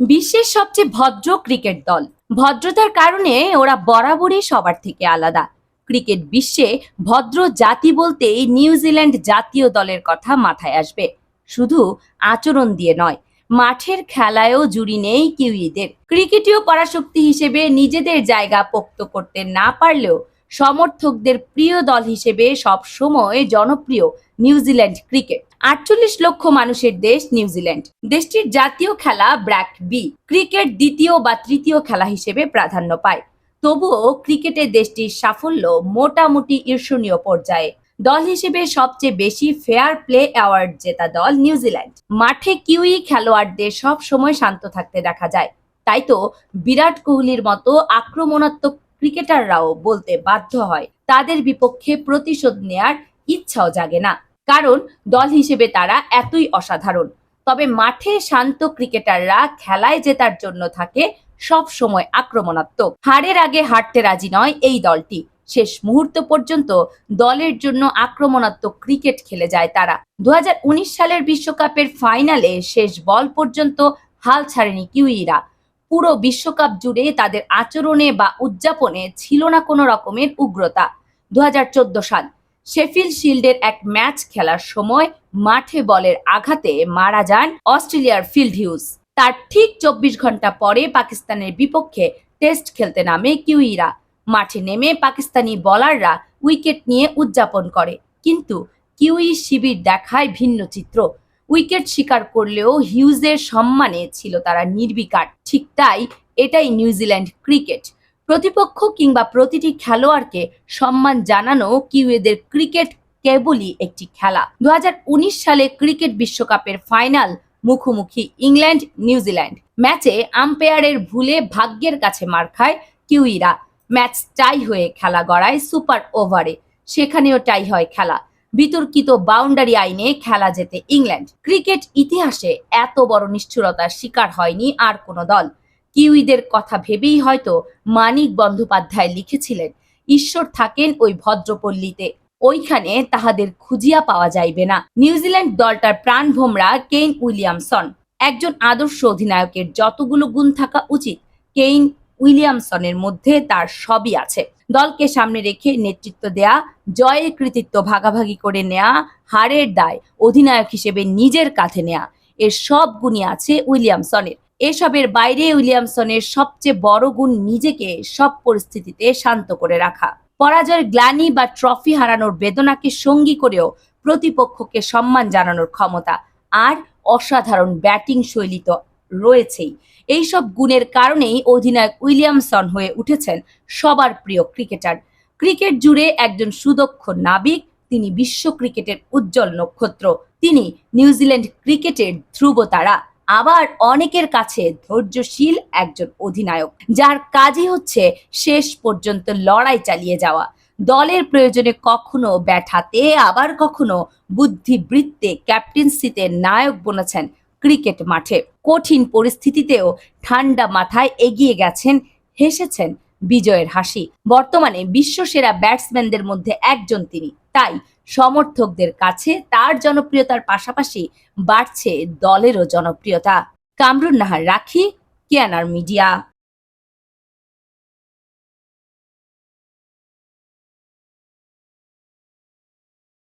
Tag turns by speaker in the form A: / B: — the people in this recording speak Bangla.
A: বিশ্বের সবচেয়ে ভদ্র ক্রিকেট দল। ভদ্রতার কারণে ওরা বরাবরই সবার থেকে আলাদা। ক্রিকেট বিশ্বে ভদ্র জাতি বলতেই নিউজিল্যান্ড জাতীয় দলের কথা মাথায় আসবে। শুধু আচরণ দিয়ে নয়, মাঠের খেলায়ও জুড়ি নেই কিউইদের ক্রিকেটীয় পরাশক্তি হিসেবে নিজেদের জায়গা পোক্ত করতে না পারলেও সমর্থকদের প্রিয় দল হিসেবে সব সময় জনপ্রিয় নিউজিল্যান্ড ক্রিকেট। আটচল্লিশ লক্ষ মানুষের দেশ নিউজিল্যান্ড দেশটির জাতীয় খেলা ব্র্যাক বি। ক্রিকেট দ্বিতীয় বা তৃতীয় খেলা হিসেবে প্রাধান্য পায়। তবুও ক্রিকেটে দেশটির সাফল্য মোটামুটি ঈর্ষণীয় পর্যায়ে। দল হিসেবে সবচেয়ে বেশি ফেয়ার প্লে অ্যাওয়ার্ড জেতা দল নিউজিল্যান্ড মাঠে কিউই খেলোয়াড়দের সব সময় শান্ত থাকতে দেখা যায়। তাই তো বিরাট কোহলির মতো আক্রমণাত্মক ক্রিকেটাররাও বলতে বাধ্য হয়। তাদের বিপক্ষে প্রতিশোধ নেয়ার ইচ্ছাও জাগে না। কারণ দল হিসেবে তারা এতই অসাধারণ। তবে মাঠে শান্ত ক্রিকেটাররা খেলায় জেতার জন্য থাকে সব সময় আক্রমণাত্মক। হারের আগে হারতে রাজি নয় এই দলটি। শেষ মুহূর্ত পর্যন্ত দলের জন্য আক্রমণাত্মক ক্রিকেট খেলে যায় তারা। দু হাজার উনিশ সালের বিশ্বকাপের ফাইনালে শেষ বল পর্যন্ত হাল ছাড়েনি কিউইরা। পুরো বিশ্বকাপ জুড়ে তাদের আচরণে বা উদযাপনে ছিল না কোনো রকমের উগ্রতা। দু হাজার চোদ্দ সাল শেফিল শিল্ডের এক ম্যাচ খেলার সময় মাঠে বলের আঘাতে মারা যান অস্ট্রেলিয়ার ফিল্ড হিউজ। তার ঠিক চব্বিশ ঘণ্টা পরে পাকিস্তানের বিপক্ষে টেস্ট খেলতে নামে কিউইরা। মাঠে নেমে পাকিস্তানি বলাররা উইকেট নিয়ে উদযাপন করে। কিন্তু কিউই শিবির দেখায় ভিন্ন চিত্র। উইকেট শিকার করলেও হিউজের সম্মানে ছিল তারা নির্বিকার। ঠিক তাই এটাই নিউজিল্যান্ড ক্রিকেট। প্রতিপক্ষ কিংবা প্রতিটি খেলোয়াড়কে সম্মান জানানো কিউয়েদের ক্রিকেট কেবলই একটি খেলা। দুহাজার উনিশ সালে ক্রিকেট বিশ্বকাপের ফাইনাল মুখোমুখি ইংল্যান্ড, নিউজিল্যান্ড। ম্যাচে আম্পায়ারের ভুলে ভাগ্যের কাছে মার খায় কিউইরা। ম্যাচ টাই হয়ে খেলা গড়ায় সুপার ওভারে। সেখানেও টাই হয় খেলা। বিতর্কিত বাউন্ডারি আইনে খেলা যেতে ইংল্যান্ড। ক্রিকেট ইতিহাসে এত বড় নিষ্ঠুরতার শিকার হয়নি আর কোনো দল। কিউইদের কথা ভেবেই হয়তো মানিক বন্দ্যোপাধ্যায় লিখেছিলেন, ঈশ্বর থাকেন ওই ভদ্রপল্লীতে, ওইখানে তাহাদের খুঁজিয়া পাওয়া যাইবে না। নিউজিল্যান্ড দলটার প্রাণভোমরা কেইন উইলিয়ামসন। একজন আদর্শ অধিনায়কের যতগুলো গুণ থাকা উচিত, কেইন উইলিয়ামসনের মধ্যে তার সবই আছে। দলকে সামনে রেখে নেতৃত্ব দেয়া, জয়ের কৃতিত্ব ভাগাভাগি করে নেয়া, হারের দায় অধিনায়ক হিসেবে নিজের কাঁধে নেয়া, এর সব গুণই আছে উইলিয়ামসনের। এসবের বাইরে উইলিয়ামসনের সবচেয়ে বড় গুণ নিজেকে সব পরিস্থিতিতে শান্ত করে রাখা। পরাজয়ের গ্লানি বা ট্রফি হারানোর বেদনাকে সঙ্গী করেও প্রতিপক্ষকে সম্মান জানানোর ক্ষমতা। আর অসাধারণ ব্যাটিং শৈলী তো রয়েছেই। এই সব গুণের কারণেই অধিনায়ক উইলিয়ামসন হয়ে উঠেছেন সবার প্রিয় ক্রিকেটার। ক্রিকেট জুড়ে একজন সুদক্ষ নাবিক, তিনি বিশ্ব ক্রিকেটের উজ্জ্বল নক্ষত্র। তিনি নিউজিল্যান্ড ক্রিকেটের ধ্রুবতারা, আবার অনেকের কাছে ধৈর্যশীল একজন অধিনায়ক, যার কাজই হচ্ছে শেষ পর্যন্ত লড়াই চালিয়ে যাওয়া। দলের প্রয়োজনে কখনো ব্যাট হাতে, আবার কখনো বুদ্ধিবৃত্তে ক্যাপ্টেন্সিতে নায়ক বনেছেন ক্রিকেট মাঠে। কঠিন পরিস্থিতিতেও ঠান্ডা মাথায় এগিয়ে গেছেন, হেসেছেন বিজয়ের হাসি। বর্তমানে বিশ্বসেরা ব্যাটসম্যানদের মধ্যে একজন তিনি। তাই সমর্থকদের কাছে তার জনপ্রিয়তার পাশাপাশি বাড়ছে দলেরও জনপ্রিয়তা। কামরুন নাহার, রাখি, কেয়ানার মিডিয়া।